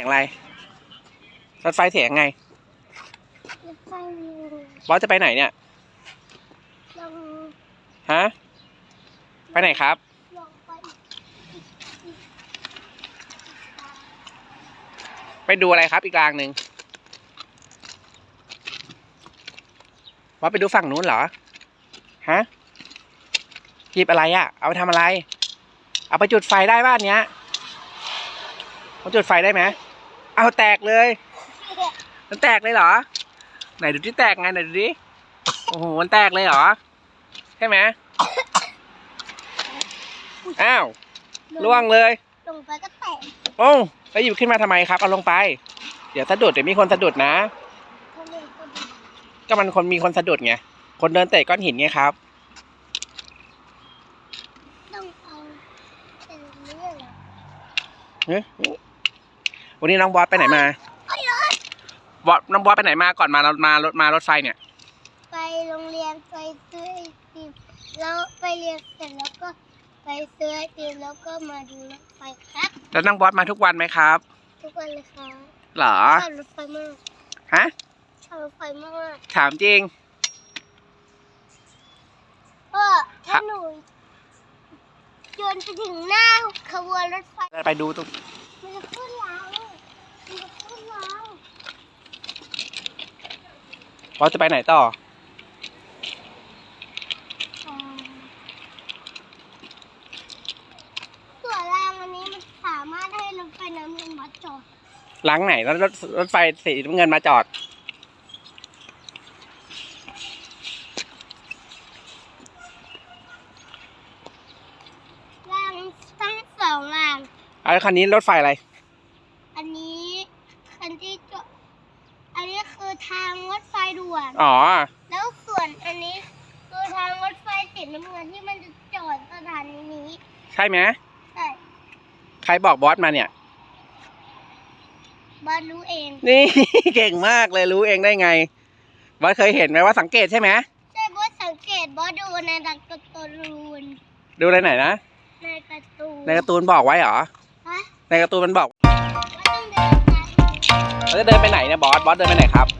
สียงอะไร รถไฟเสียงไง รถไฟบอสจะไปไหนเนี่ยลงฮะ ไปไหนครับลงไปอีกอีกอีกไปดูอะไรครับอีกรางหนึ่งบอสไปดูฝั่งนู้นเหรอ ฮะหยิบอะไรอะเอาไปทำอะไร เอาไปจุดไฟได้บ้านเนี้ยเอาจุดไฟได้ไหม เอาแตกเลย มันแตกเลยเหรอ ไหนดูที่แตกไงไหนดูดิ โอ้โห มันแตกเลยเหรอ ใช่ไหมอ้าวล่วงเลย ลงไปก็แตก โอ้แล้วหยิบขึ้นมาทำไมครับ เอาลงไป เดี๋ยวสะดุดเดี๋ยวมีคนสะดุดนะทะเลก็ดีก็มันคนมีคนสะดุดไง คนเดินเตะก้อนหินไงครับ ต้องเอาเป็นเรื่องเหรอเฮ้ย วันนี้น้องบอสไปไหนมาไอ้รถบอสน้องบอสไปไหนมาก่อนมามารถมารถไฟเนี่ย ไปโรงเรียนไปซื้อไอติมแล้วไปเรียนเสร็จแล้วก็ไปซื้อไอติมแล้วก็มาดูรถไฟครับ แล้วน้องบอสมาทุกวันไหมครับ ทุกวันเลยครับเหรอชอบรถไฟมากฮะชอบรถไฟมากถามจริงเออถ้าหนูเดินไปถึงหน้าขบวนรถไฟ ไปดูตรง มันจะขึ้นรางมันจะขึ้นราง บอสจะไปไหนต่ออ่าตัวรางอันนี้มันสามารถให้รถไฟน้ำเงินมาจอดหลังไหนแล้วรถรถไฟสีน้ำเงินมาจอด รางทั้งสองราง เอาคันนี้รถไฟอะไร อันนี้อันที่จอดอันนี้คือทางรถไฟด่วน อ๋อ แล้วส่วนอันนี้ คือทางรถไฟสีน้ำเงินที่มันจะจอดสถานีนี้ ใช่ไหมใช่ใครบอกบอสมาเนี่ย บอสรู้เอง นี่ เก่งมากเลยรู้เองได้ไง บอสเคยเห็นไหมว่าสังเกตใช่ไหมใช่บอสสังเกตบอสดูในการ์ตูน ดูอะไรไหนนะ ในการ์ตูน ในการ์ตูนบอกไว้เหรอ ฮะ ในการ์ตูนมันบอกว่าต้องเดินทางเราจะเดินไปไหนเนี่ยบอส บอสเดินไปไหนครับ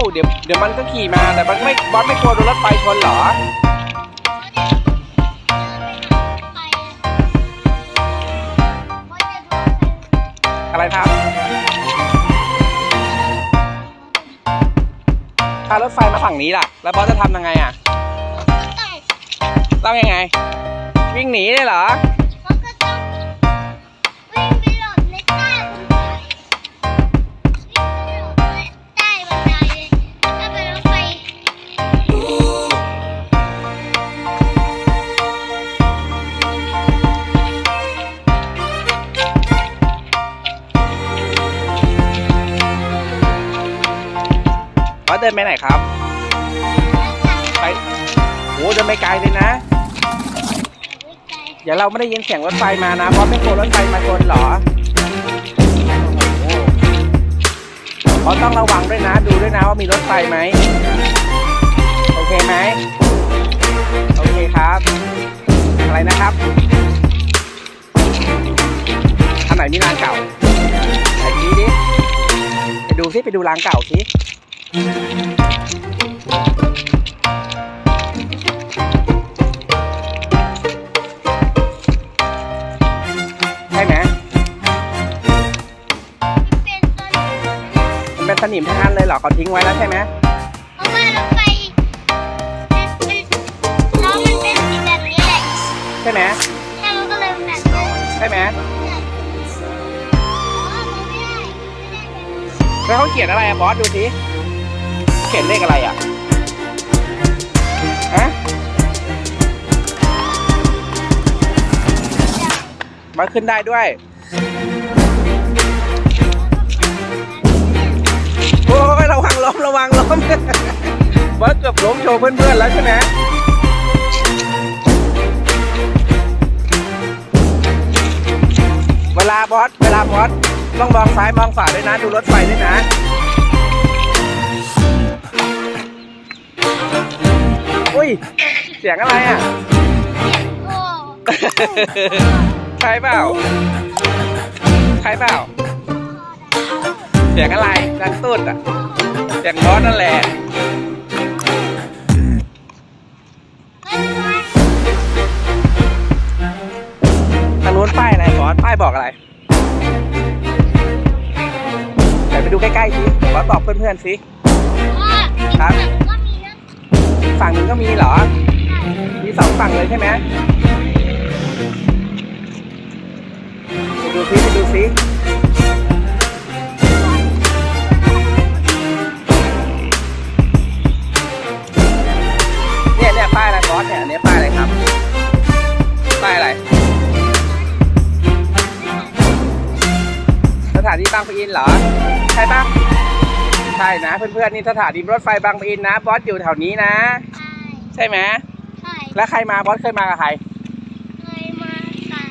เอ้าเดี๋ยวเดี๋ยวมันก็ขี่มาแต่มันไม่บอสไม่กลัวโดนรถไฟชนเหรออะไรครับถ้ารถไฟมาฝั่งนี้ล่ะ แล้วบอสจะทำยังไงอะต้องยังไง วิ่งหนีเลยเหรอ เดินไปไหนครับ ไปโอ้เดินไปไกลเลยนะ เดี๋ยวเราไม่ได้ยินเสียงรถไฟมานะ เพราะไม่กลัวรถไฟมาชนเหรอโอ้โหเพราะต้องระวังด้วยนะ ดูด้วยนะว่ามีรถไฟไหม โอเคไหม โอเคครับ อะไรนะครับอันไหนมีรางเก่าไหนชี้ดิ ไปดูสิไปดูรางเก่าสิ ใช่ไหมมันเป็นสนิมทั้งนั้นเลยเหรอเขาทิ้งไว้แล้วใช่ไหมเพราะว่ารถไฟล้อมันเป็นสีแบบนี้แหละใช่ไหมใช่มันก็เลยแบบนี้ใช่ไหมอ๋อมันไม่ได้ไม่ได้แบบนี้แล้วเขาเขียนอะไรอะบอสดูสิ เขียนเลขอะไรอะฮะมาขึ้นได้ด้วยโอ้ยระวังล้มระวังล้มบอสเกือบล้มโชว์เพื่อนๆแล้วใช่ไหมเวลาบอสเวลาบอสต้องมองซ้ายมองขวาด้วยนะ ดูรถไฟด้วยนะ อุ้ย เสียงอะไรอะโอ้ใช่เปล่าโใครเปล่า เสียงอะไรดังตุดอะ เสียงบอสนั่นแหละทางนู้นป้ายอะไรบอสป้ายบอกอะไรไหนไปดูใกล้ๆสิบอสตอบเพื่อนๆสิครับก็มีนะอีก ฝั่งหนึ่งก็มีเหรอ มีสองฝั่งเลยใช่ไหมไปดูซิไปดูซิเนี่ยเนี่ยป้ายอะไรบอสเนี่ยอันนี้ป้ายอะไรครับ ป้ายอะไร สถานีบางปะอินเหรอ ใช่ปะใช่นะเพื่อนๆนี่สถานีรถไฟบางปะอินนะ บอสอยู่แถวนี้นะ ใช่ไหมใช่แล้วใครมาบอสเคยมากับใครเคยมากับ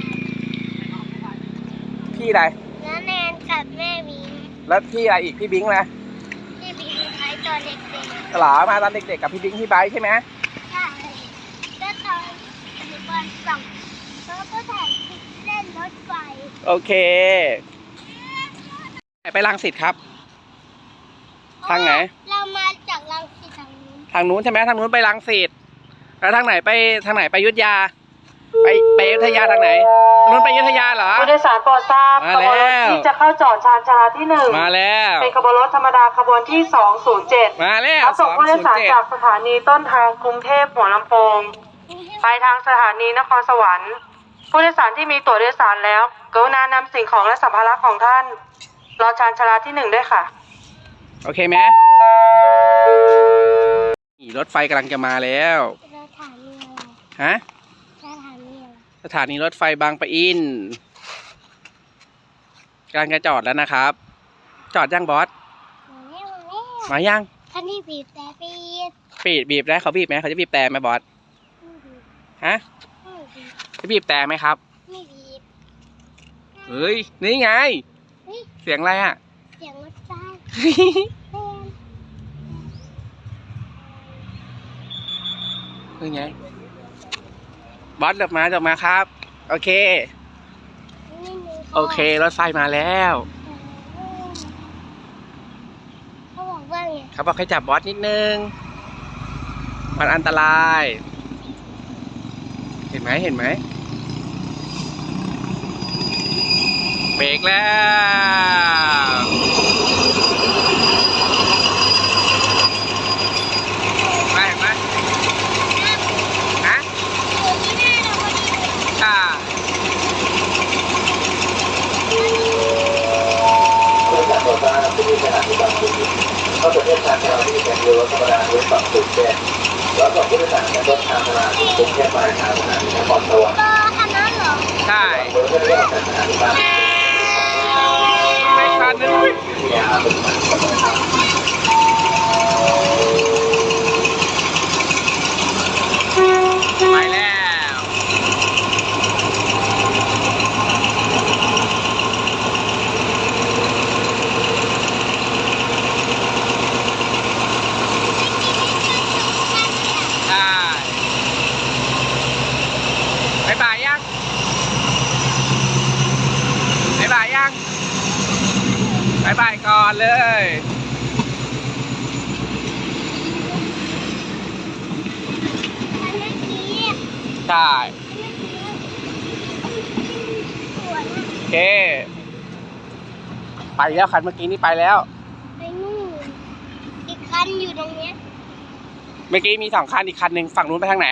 พี่อะไรน้าแนนกับแม่บิงแล้วพี่อะไรอีกพี่บิงค์นะที่บิงใช้ตอนเด็กหรอมาตอนเด็กๆกับพี่บิงค์พี่ไบร์ทใช่ไหมๆใช่ก็ตอนอยู่บนสองแล้วก็ถ่ายคลิปเล่นรถไฟโอเคไปรังสิตครับทางไหน เรามาจากรังสิต ทางนู้นทางนู้นใช่ไหมทางนู้นไปรังสิตแล้วทางไหนไปทางไหนไปอยุทธยา ไปไปอยุธยาทางไหนทางนู้นไปอยุธยาเหรอ ผู้โดยสารโปรดทราบมาขบวนรแล้ถวที่จะเข้าจอดชานชาลาที่หนึ่งมาแล้วเป็นขบวนรถธรรมดาขบวนที่207มาแล้วรับสส่องงผู้โดศูยนสารย์เจ็ดจากสถานีต้นทางกรุงเทพหัวลำโพงไปทางสถานีนครสวรรค์ผู้โดยสารที่มีตั๋วโดยสารแล้ว กรุณานำสิ่งของและสัมภาระของท่าน รอชานชาลาที่หนึ่งด้วยค่ะ โอเคไหม นี่รถไฟกำลังจะมาแล้วสถานีอะไรฮะสถานีอะไรสถานีรถไฟบางปะอินกำลังจะจอดแล้วนะครับ จอดยังบอสมาแล้วมาแล้วมายังท่านที่บีบแต่ปีดบีบบีบแล้วเขาบีบไหมเขาจะบีบแต่ไหมบอสไม่บีบฮะไม่บีบจะบีบแต่ไหมครับไม่บีบเฮ้ยนี่ไงเฮ้ยเสียงอะไรอะ เสียงรถไฟแม่น นี่ไงบอสเดิบมาเดิบมาครับ โอเคนี่หนูโอเครถไฟมาแล้วเขาบอกว่าไงเขาบอกให้จับบอสนิดนึง มันอันตราย เห็นไหมเห็นไหมเบรกแล้วเห็นไหมเห็นไหมฮะ อยู่ที่หน้าเราพอดีเลย ค่ะ เพื่อการต่อต้านผู้ที่ขนาดที่บางจุดเข้าประเทศชาติเราที่เป็นเรือรถธรรมดาเรือปรับสุดแจ้งแล้วก็ผู้โดยสารในรถทางธรรมดา กรุงเทพปลายทางสถานีนครสวรรค์คันนั้นเหรอใช่ไม่คันนึงวิทยาเป็นมันกำลังทำ ไปแล้ว ได้บายบายยังบายบายยังบายบายก่อนเลยคันเมื่อกี้ใช่สวนอะโอเค ไปแล้วคันเมื่อกี้นี่ไปแล้ว ไปนู่นอีกคันอยู่ตรงเนี้ยเมื่อกี้มีสองคันอีกคันหนึ่งฝั่งนู้นไปทางไหน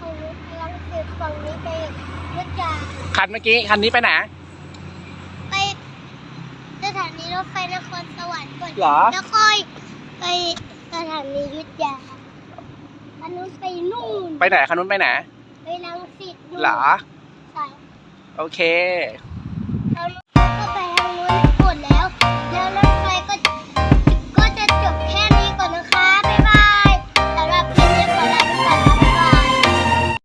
ฝั่งนู้นกำลังสืบฝั่งนี้ไปรถยาคันเมื่อกี้คันนี้ไปไหนไปสถานี รถไฟนครสวรรค์ก่อนเหรอ แล้วค่อยไปสถานีอยุทธยาคันนู้นไปนู่นไปไหนคันนู้นไปไหนไปรังสิตนู่นเหรอ ใช่ โอเคเอา